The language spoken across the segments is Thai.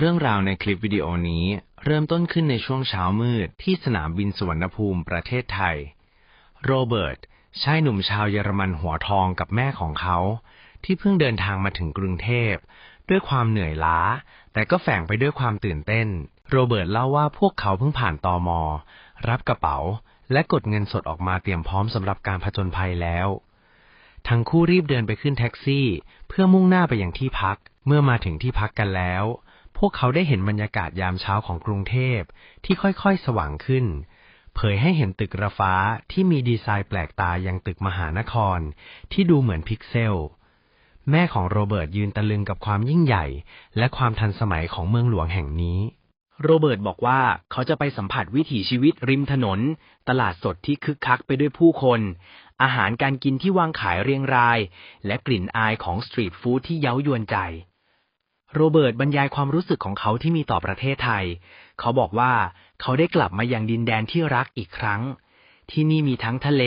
เรื่องราวในคลิปวิดีโอนี้เริ่มต้นขึ้นในช่วงเช้ามืดที่สนามบินสวรรณภูมิประเทศไทย โรเบิร์ตชายหนุ่มชาวเยอรมันหัวทองกับแม่ของเขา ที่เพิ่งเดินทางมาถึงกรุงเทพ ด้วยความเหนื่อยล้า แต่ก็แฝงไปด้วยความตื่นเต้น โรเบิร์ตเล่าว่าพวกเขาเพิ่งผ่านตอมอ รับกระเป๋า และกดเงินสดออกมาเตรียมพร้อมสำหรับการผจญภัยแล้ว ทั้งคู่รีบเดินไปขึ้นแท็กซี่ เพื่อมุ่งหน้าไปยังที่พัก เมื่อมาถึงที่พักกันแล้ว พวกเขาได้เห็นบรรยากาศยามเช้าของกรุงเทพที่ค่อยๆ สว่างขึ้น เผยให้เห็นตึกระฟ้าที่มีดีไซน์แปลกตายังตึกมหานคร ที่ดูเหมือนพิกเซล แม่ของโรเบิร์ตยืนตะลึงกับความยิ่งใหญ่ และความทันสมัยของเมืองหลวงแห่งนี้โรเบิร์ตบอกว่าเขาจะไปสัมผัสวิถีชีวิตริมถนน ตลาดสดที่คึกคักไปด้วยผู้คน อาหารการกินที่วางขายเรียงราย และกลิ่นอายของสตรีทฟู้ดที่เย้ายวนใจ โรเบิร์ตบรรยายความรู้สึกของเขาที่มีต่อประเทศไทย เขาบอกว่าเขาได้กลับมายังดินแดนที่รักอีกครั้ง ที่นี่มีทั้งทะเล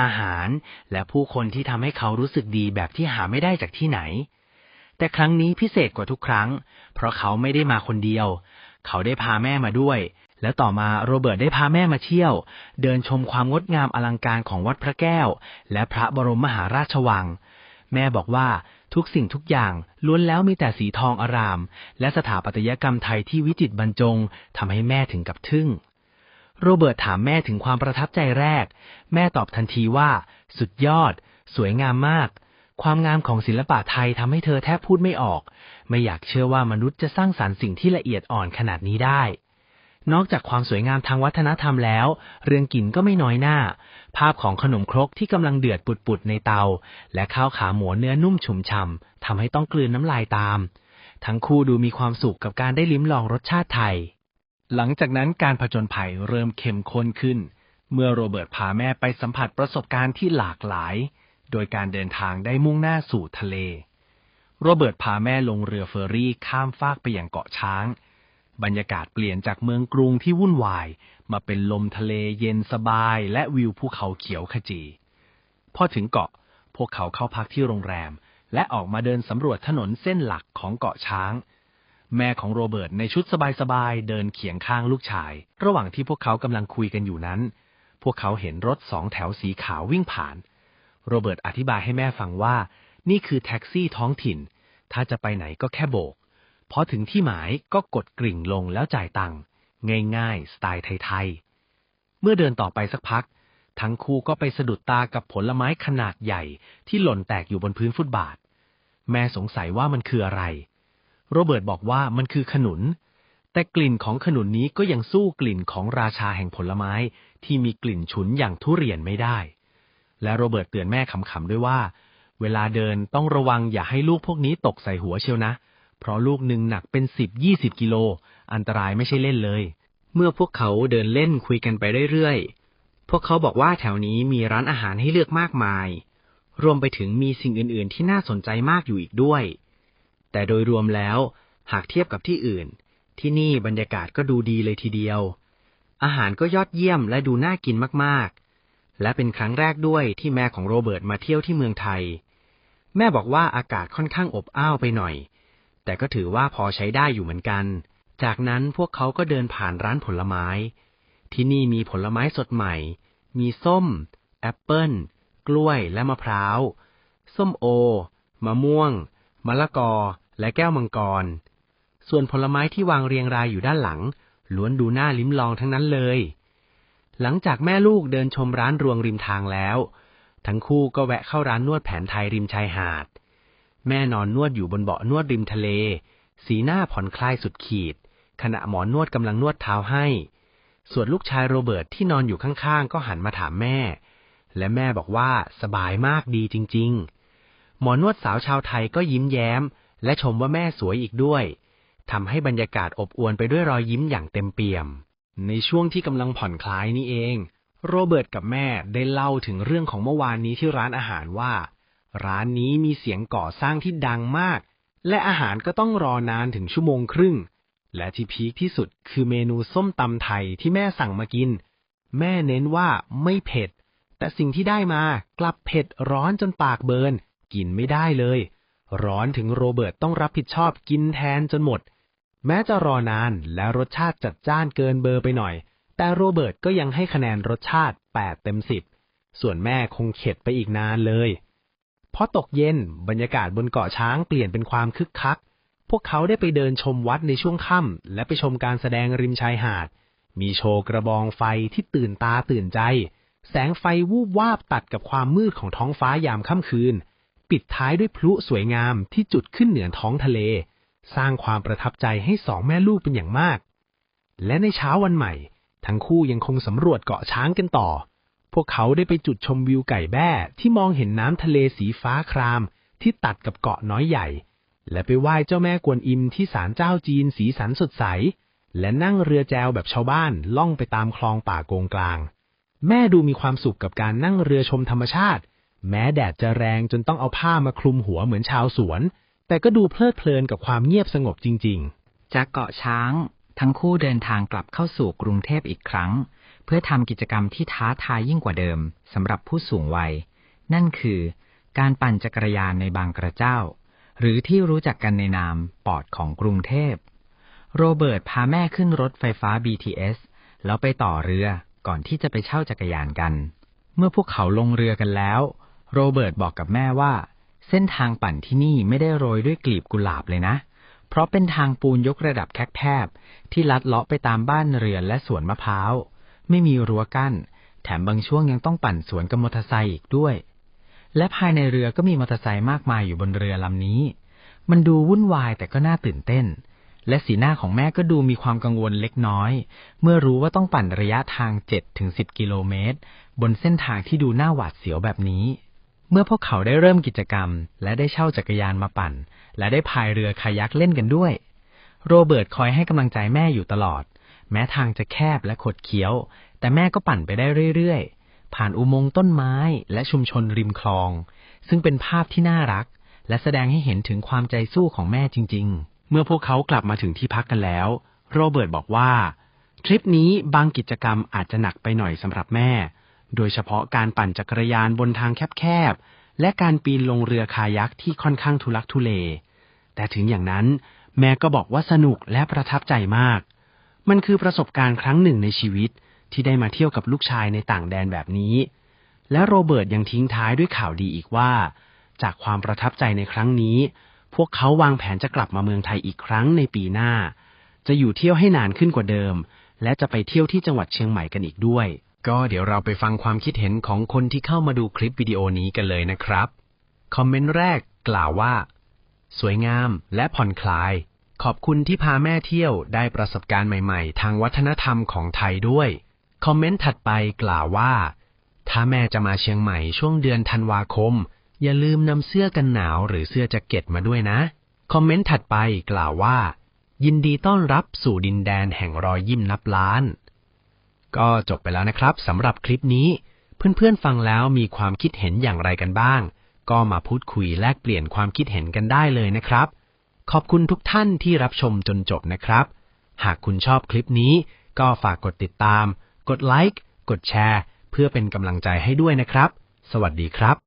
อาหาร และผู้คนที่ทำให้เขารู้สึกดีแบบที่หาไม่ได้จากที่ไหน แต่ครั้งนี้พิเศษกว่าทุกครั้ง เพราะเขาไม่ได้มาคนเดียว เขาได้พาแม่มาด้วย แล้วต่อมาโรเบิร์ตได้พาแม่มาเที่ยว เดินชมความงดงามอลังการของวัดพระแก้ว และพระบรมมหาราชวัง แม่บอกว่าทุกสิ่งทุกอย่างล้วนแล้วมีแต่สีทองอาราม และสถาปัตยกรรมไทยที่วิจิตรบรรจงทำให้แม่ถึงกับทึ่ง โรเบิร์ตถามแม่ถึงความประทับใจแรก แม่ตอบทันทีว่า สุดยอด สวยงามมาก ความงามของศิลปะไทยทำให้เธอแทบพูดไม่ออก ไม่อยากเชื่อว่ามนุษย์จะสร้างสารรค์สิ่งที่ละเอียดอ่อนขนาดนี้ได้ นอกจากความสวยงามทางวัฒนธรรมแล้ว เรื่องกินก็ไม่น้อยหน้า ภาพของขนมครกที่กำลังเดือดปุดๆในเตา และข้าวขาหมูเนื้อนุ่มชุ่มฉ่ำทำให้ต้องกลืนน้ำลายตาม ทั้งคู่ดูมีความสุขกับการได้ลิ้มลองรสชาติไทย หลังจากนั้นการผจญภัยเริ่มเข้มข้นขึ้น เมื่อโรเบิร์ตพาแม่ไปสัมผัสประสบการณ์ที่หลากหลาย โดยการเดินทางได้มุ่งหน้าสู่ทะเล โรเบิร์ตพาแม่ลงเรือเฟอร์รี่ข้ามฟากไปยังเกาะช้าง บรรยากาศเปลี่ยนจากเมืองกรุงที่วุ่นวาย มาเป็นลมทะเลเย็นสบาย และวิวภูเขาเขียวขจี พอถึงเกาะ พวกเขาเข้าพักที่โรงแรม และออกมาเดินสำรวจถนนเส้นหลักของเกาะช้าง แม่ของโรเบิร์ตในชุดสบายๆเดินเคียงข้างลูกชาย ระหว่างที่พวกเขากำลังคุยกันอยู่นั้น พวกเขาเห็นรถสองแถวสีขาววิ่งผ่าน โรเบิร์ตอธิบายให้แม่ฟังว่า นี่คือแท็กซี่ท้องถิ่น ถ้าจะไปไหนก็แค่โบก พอถึงที่หมายก็กดกริ่งลงแล้วจ่ายตังค์ง่ายๆ สไตล์ไทยๆ เมื่อเดินต่อไปสักพัก ทั้งคู่ก็ไปสะดุดตากับผลไม้ขนาดใหญ่ที่หล่นแตกอยู่บนพื้นฟุตบาท แม่สงสัยว่ามันคืออะไร โรเบิร์ตบอกว่ามันคือขนุน แต่กลิ่นของขนุนนี้ก็ยังสู้กลิ่นของราชาแห่งผลไม้ที่มีกลิ่นฉุนอย่างทุเรียนไม่ได้ และโรเบิร์ตเตือนแม่ขำๆด้วยว่า เวลาเดินต้องระวังอย่าให้ลูกพวกนี้ตกใส่หัวเชียวนะ เพราะลูกหนึ่งหนักเป็นสิบยี่สิบกิโล อันตรายไม่ใช่เล่นเลย เมื่อพวกเขาเดินเล่นคุยกันไปเรื่อยๆ พวกเขาบอกว่าแถวนี้มีร้านอาหารให้เลือกมากมาย รวมไปถึงมีสิ่งอื่นๆ ที่น่าสนใจมากอยู่อีกด้วย แต่โดยรวมแล้ว หากเทียบกับที่อื่น ที่นี่บรรยากาศก็ดูดีเลยทีเดียว อาหารก็ยอดเยี่ยมและดูน่ากินมากๆ และเป็นครั้งแรกด้วยที่แม่ของโรเบิร์ตมาเที่ยวที่เมืองไทย แม่บอกว่าอากาศค่อนข้างอบอ้าวไปหน่อย แต่ก็ถือว่าพอใช้ได้อยู่เหมือนกัน จากนั้นพวกเขาก็เดินผ่านร้านผลไม้ ที่นี่มีผลไม้สดใหม่ มีส้ม แอปเปิ้ล กล้วยและมะพร้าว ส้มโอ มะม่วง มะละกอ และแก้วมังกร ส่วนผลไม้ที่วางเรียงรายอยู่ด้านหลัง ล้วนดูน่าลิ้มลองทั้งนั้นเลย หลังจากแม่ลูกเดินชมร้านรวงริมทางแล้ว ทั้งคู่ก็แวะเข้าร้านนวดแผนไทยริมชายหาด แม่นอนนวดอยู่บนเบาะนวดริมทะเล สีหน้าผ่อนคลายสุดขีด ขณะหมอนวดกำลังนวดเท้าให้ ส่วนลูกชายโรเบิร์ตที่นอนอยู่ข้างๆ ก็หันมาถามแม่ และแม่บอกว่าสบายมากดีจริง ๆ หมอนวดสาวชาวไทยก็ยิ้มแย้ม และชมว่าแม่สวยอีกด้วยทำให้บรรยากาศอบอวลไปด้วยรอยยิ้มอย่างเต็มเปี่ยม ในช่วงที่กำลังผ่อนคลายนี่เอง โรเบิร์ตกับแม่ได้เล่าถึงเรื่องของเมื่อวานนี้ที่ร้านอาหารว่า ร้านนี้มีเสียงก่อสร้างที่ดังมาก และอาหารก็ต้องรอนานถึงชั่วโมงครึ่ง และที่พีคที่สุดคือเมนูส้มตำไทยที่แม่สั่งมากิน แม่เน้นว่าไม่เผ็ด แต่สิ่งที่ได้มากลับเผ็ดร้อนจนปากเบิร์นกินไม่ได้เลย ร้อนถึงโรเบิร์ตต้องรับผิดชอบกินแทนจนหมด แม้จะรอนานและรสชาติจัดจ้านเกินเบอร์ไปหน่อย แต่โรเบิร์ตก็ยังให้คะแนนรสชาติ 8 เต็ม 10 ส่วนแม่คงเข็ดไปอีกนานเลย พอตกเย็นบรรยากาศบนเกาะช้างเปลี่ยนเป็นความคึกคัก พวกเขาได้ไปเดินชมวัดในช่วงค่ำและไปชมการแสดงริมชายหาด มีโชว์กระบองไฟที่ตื่นตาตื่นใจ แสงไฟวูบวาบตัดกับความมืดของท้องฟ้ายามค่ำคืน ปิดท้ายด้วยพลุสวยงามที่จุดขึ้นเหนือท้องทะเล สร้างความประทับใจให้สองแม่ลูกเป็นอย่างมาก และในเช้าวันใหม่ ทั้งคู่ยังคงสำรวจเกาะช้างกันต่อ พวกเขาได้ไปจุดชมวิวไก่แบ้ที่มองเห็นน้ำทะเลสีฟ้าคราม ที่ตัดกับเกาะน้อยใหญ่ และไปไหว้เจ้าแม่กวนอิมที่ศาลเจ้าจีนสีสันสดใส และนั่งเรือแจวแบบชาวบ้านล่องไปตามคลองป่าโกงกลาง แม่ดูมีความสุขกับการนั่งเรือชมธรรมชาติ แม้แดดจะแรงจนต้องเอาผ้ามาคลุมหัวเหมือนชาวสวน แต่ก็ดูเพลิดเพลินกับความเงียบสงบจริง ๆ จากเกาะช้าง ทั้งคู่เดินทางกลับเข้าสู่กรุงเทพอีกครั้ง พื่อทำกิจกรรมที่ท้าทายยิ่งกว่าเดิมสำหรับผู้สูงวัย นั่นคือ การปั่นจักรยานในบางกระเจ้า หรือที่รู้จักกันในนามปอดของกรุงเทพ โรเบิร์ตพาแม่ขึ้นรถไฟฟ้า BTS แล้วไปต่อเรือก่อนที่จะไปเช่าจักรยานกัน เมื่อพวกเขาลงเรือกันแล้ว โรเบิร์ตบอกกับแม่ว่า เส้นทางปั่นที่นี่ไม่ได้โรยด้วยกลีบกุหลาบเลยนะ เพราะเป็นทางปูนยกระดับแคบๆที่ลัดเลาะไปตามบ้านเรือนและสวนมะพร้าว ไม่มีรั้วกั้น แถมบางช่วงยังต้องปั่นสวนกับมอเตอร์ไซค์อีกด้วย และภายในเรือก็มีมอเตอร์ไซค์มากมายอยู่บนเรือลำนี้ มันดูวุ่นวายแต่ก็น่าตื่นเต้น และสีหน้าของแม่ก็ดูมีความกังวลเล็กน้อย เมื่อรู้ว่าต้องปั่นระยะทาง7-10กิโลเมตร บนเส้นทางที่ดูน่าหวาดเสียวแบบนี้เมื่อพวกเขาได้เริ่มกิจกรรม และได้เช่าจักรยานมาปั่น และได้พายเรือคายักเล่นกันด้วย โรเบิร์ตคอยให้กำลังใจแม่อยู่ตลอด แม้ทางจะแคบและขดเคี้ยว แต่แม่ก็ปั่นไปได้เรื่อยๆ ผ่านอุโมงค์ต้นไม้และชุมชนริมคลอง ซึ่งเป็นภาพที่น่ารัก และแสดงให้เห็นถึงความใจสู้ของแม่จริง ๆ เมื่อพวกเขากลับมาถึงที่พักกันแล้ว โรเบิร์ตบอกว่า ทริปนี้บางกิจกรรมอาจจะหนักไปหน่อยสำหรับแม่ โดยเฉพาะการปั่นจักรยานบนทางแคบๆ และการปีนลงเรือคายักที่ค่อนข้างทุลักทุเล แต่ถึงอย่างนั้น แม่ก็บอกว่าสนุกและประทับใจมาก มันคือประสบการณ์ครั้งหนึ่งในชีวิตที่ได้มาเที่ยวกับลูกชายในต่างแดนแบบนี้ และโรเบิร์ตยังทิ้งท้ายด้วยข่าวดีอีกว่า จากความประทับใจในครั้งนี้ พวกเขาวางแผนจะกลับมาเมืองไทยอีกครั้งในปีหน้า จะอยู่เที่ยวให้นานขึ้นกว่าเดิม และจะไปเที่ยวที่จังหวัดเชียงใหม่กันอีกด้วย ก็เดี๋ยวเราไปฟังความคิดเห็นของคนที่เข้ามาดูคลิปวิดีโอนี้กันเลยนะครับ คอมเมนต์แรกกล่าวว่า สวยงามและผ่อนคลาย ขอบคุณที่พาแม่เที่ยวได้ประสบการณ์ใหม่ๆ ทางวัฒนธรรมของไทยด้วย คอมเมนต์ถัดไปกล่าวว่า ถ้าแม่จะมาเชียงใหม่ช่วงเดือนธันวาคม อย่าลืมนำเสื้อกันหนาวหรือเสื้อแจ็คเก็ตมาด้วยนะ คอมเมนต์ถัดไปกล่าวว่า ยินดีต้อนรับสู่ดินแดนแห่งรอยยิ้มนับล้าน ก็จบไปแล้วนะครับสำหรับคลิปนี้ เพื่อนๆฟังแล้วมีความคิดเห็นอย่างไรกันบ้าง ก็มาพูดคุยแลกเปลี่ยนความคิดเห็นกันได้เลยนะครับ ขอบคุณทุกท่านที่รับชมจนจบนะครับ หากคุณชอบคลิปนี้ ก็ฝากกดติดตาม กดไลค์ กดแชร์ เพื่อเป็นกำลังใจให้ด้วยนะครับ สวัสดีครับ